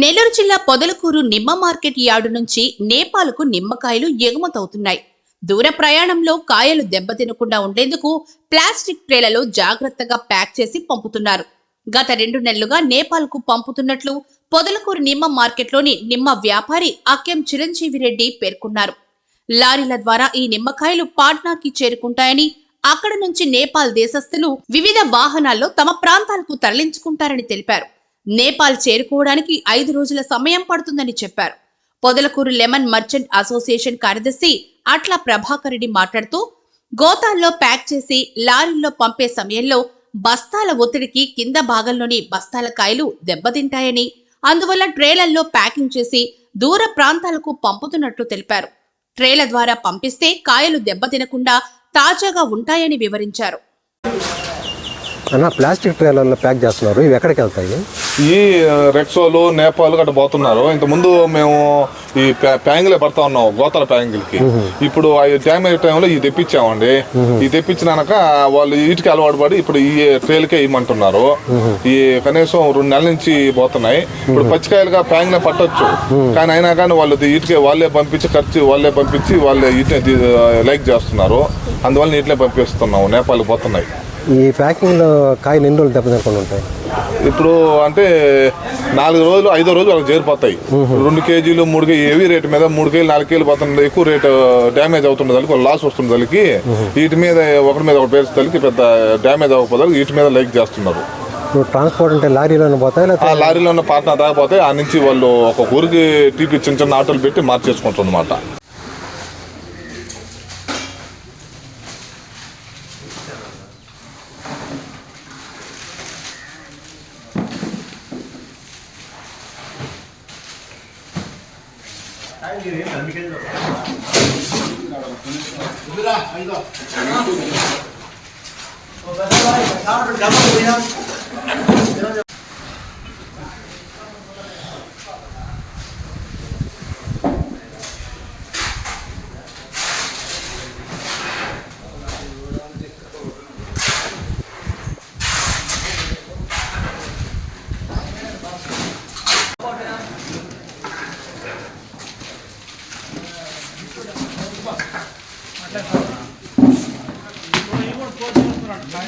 నెల్లూరు జిల్లా పొదలకూరు నిమ్మ market yard నుంచి నేపాల్కు నిమ్మకాయలు ఎగుమతవుతున్నాయి. దూర ప్రయాణంలో కాయలు దెబ్బతినకుండా ఉండేందుకు ప్లాస్టిక్ ట్రేలలో జాగ్రత్తగా ప్యాక్ చేసి పంపుతున్నారు. గత రెండు నెలలుగా నేపాల్కు పంపుతున్నట్లు పొదలకూరు నిమ్మ మార్కెట్లోని నిమ్మ వ్యాపారి అక్కెం చిరంజీవి రెడ్డి పేర్కొన్నారు. లారీల ద్వారా ఈ నిమ్మకాయలు పాట్నాకి చేరుకుంటాయని అక్కడ నుంచి నేపాల్ దేశస్థులు వివిధ వాహనాల్లో తమ ప్రాంతాలకు తరలించుకుంటారని తెలిపారు. నేపాల్ చేరుకోవడానికి ఐదు రోజుల సమయం పడుతుందని చెప్పారు. పొదలకూరు లెమన్ మర్చెంట్ అసోసియేషన్ కార్యదర్శి అట్ల ప్రభాకర్ రెడ్డి మాట్లాడుతూ గోతాల్లో ప్యాక్ చేసి లారీల్లో పంపే సమయంలో బస్తాల ఒత్తిడికి కింద భాగంలోని బస్తాల కాయలు దెబ్బతింటాయని అందువల్ల ట్రేలల్లో ప్యాకింగ్ చేసి దూర ప్రాంతాలకు పంపుతున్నట్లు తెలిపారు. ట్రేల ద్వారా పంపిస్తే కాయలు దెబ్బతినకుండా తాజాగా ఉంటాయని వివరించారు. అన్న ప్లాస్టిక్ ట్రేలర్లో ప్యాక్ చేస్తున్నారు? ఇవి ఎక్కడికి వెళ్తాయి? ఈ రెక్సోలు నేపాల్ గట్రా పోతున్నారు. ఇంత ముందు మేము ఈ ప్యా- ప్యాంగిలే పడతా ఉన్నాం గోతాల ప్యాంగిల్కి. ఇప్పుడు ఆ డ్యామేజ్ టైంలో ఇది తెప్పించామండి. ఇది తెప్పించినాక వాళ్ళు వీటికి అలవాటు పడి ఇప్పుడు ఈ ట్రైల్కే ఇవ్వమంటున్నారు. ఈ కనీసం రెండు నెలల నుంచి పోతున్నాయి. ఇప్పుడు పచ్చికాయలుగా ప్యాంగిలే పట్టొచ్చు. కానీ అయినా కానీ వాళ్ళు వీటికే వాళ్ళే పంపించి ఖర్చు వాళ్ళే పంపించి వాళ్ళే వీటిని లైక్ చేస్తున్నారు. అందువల్ల నీటినే పంపిస్తున్నాము. నేపాల్కి పోతున్నాయి. ఈ ప్యాకింగ్లో కాయలు ఎన్ని రోజులు దెబ్బతినకుండా ఉంటాయి? ఇప్పుడు అంటే నాలుగు రోజులు ఐదో రోజులు వాళ్ళకి చేరిపోతాయి. రెండు కేజీలు మూడు కేజీ హెవీ రేటు మీద మూడు కేజీలు నాలుగు కేజీలు పోతుంది ఎక్కువ రేటు డ్యామేజ్ అవుతుంది దానికి లాస్ వస్తుంది దానికి. వీటి మీద ఒకటి మీద ఒకటి పేరు దానికి పెద్ద డ్యామేజ్ అవ్వకపోతే వీటి మీద లైక్ చేస్తున్నారు. ఇప్పుడు ట్రాన్స్పోర్ట్ అంటే లారీలోనే పోతాయి ఆ లారీలో ఉన్న పాటన దాకపోతే ఆ నుంచి వాళ్ళు ఒక ఊరికి టీపీ చిన్న చిన్న ఆటోలు పెట్టి మార్చేసుకుంటారు అనమాట 还有一个，你走。还有一个。我把他拉一百三十，两百五。Yeah.